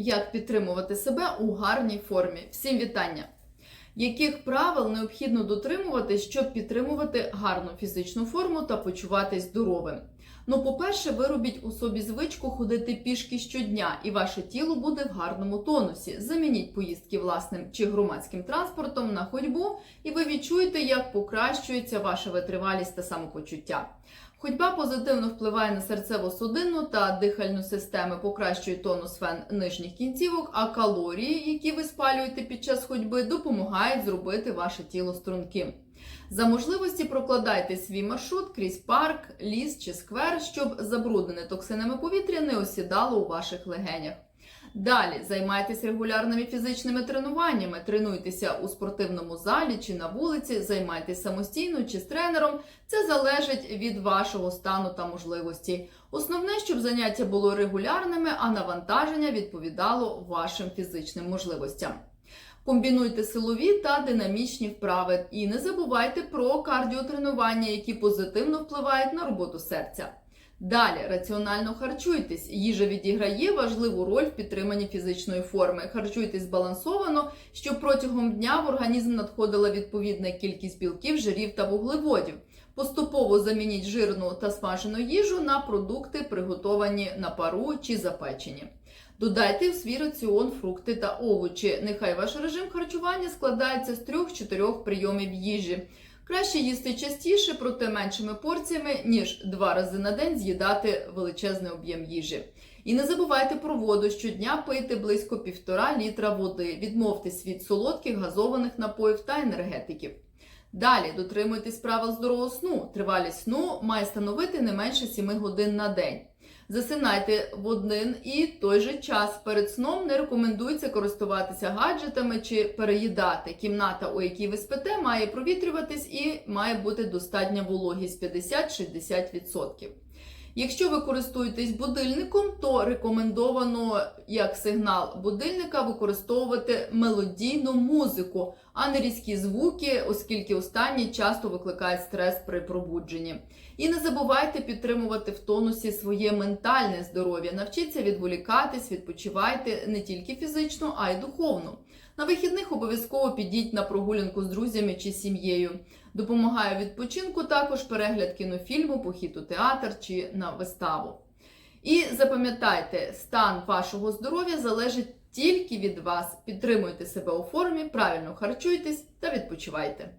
Як підтримувати себе у гарній формі? Всім вітання! Яких правил необхідно дотримувати, щоб підтримувати гарну фізичну форму та почуватись здоровим? Ну, по-перше, виробіть у собі звичку ходити пішки щодня, і ваше тіло буде в гарному тонусі. Замініть поїздки власним чи громадським транспортом на ходьбу, і ви відчуєте, як покращується ваша витривалість та самопочуття. Ходьба позитивно впливає на серцево-судинну та дихальну системи, покращує тонус фен нижніх кінцівок, а калорії, які ви спалюєте під час ходьби, допомагають зробити ваше тіло струнким. За можливості прокладайте свій маршрут крізь парк, ліс чи сквер, щоб забруднене токсинами повітря не осідало у ваших легенях. Далі займайтесь регулярними фізичними тренуваннями, тренуйтеся у спортивному залі чи на вулиці, займайтесь самостійно чи з тренером. Це залежить від вашого стану та можливості. Основне, щоб заняття було регулярними, а навантаження відповідало вашим фізичним можливостям. Комбінуйте силові та динамічні вправи і не забувайте про кардіотренування, які позитивно впливають на роботу серця. Далі раціонально харчуйтесь. Їжа відіграє важливу роль в підтриманні фізичної форми. Харчуйтесь збалансовано, щоб протягом дня в організм надходила відповідна кількість білків, жирів та вуглеводів. Поступово замініть жирну та смажену їжу на продукти, приготовані на пару чи запечені. Додайте в свій раціон фрукти та овочі. Нехай ваш режим харчування складається з 3-4 прийомів їжі. Краще їсти частіше, проте меншими порціями, ніж два рази на день з'їдати величезний об'єм їжі. І не забувайте про воду. Щодня пийте близько півтора літра води. Відмовтесь від солодких газованих напоїв та енергетиків. Далі дотримуйтесь правил здорового сну. Тривалість сну має становити не менше 7 годин на день. Засинайте в один і той же час. Перед сном не рекомендується користуватися гаджетами чи переїдати. Кімната, у якій ви спите, має провітрюватись і має бути достатня вологість 50-60%. Якщо ви користуєтесь будильником, то рекомендовано як сигнал будильника використовувати мелодійну музику, а не різкі звуки, оскільки останні часто викликають стрес при пробудженні. І не забувайте підтримувати в тонусі своє ментальне здоров'я. Навчіться відволікатись, відпочивайте не тільки фізично, а й духовно. На вихідних обов'язково підіть на прогулянку з друзями чи сім'єю. Допомагає відпочинку також перегляд кінофільму, похід у театр чи на виставу. І запам'ятайте, стан вашого здоров'я залежить тільки від вас. Підтримуйте себе у формі, правильно харчуйтесь та відпочивайте.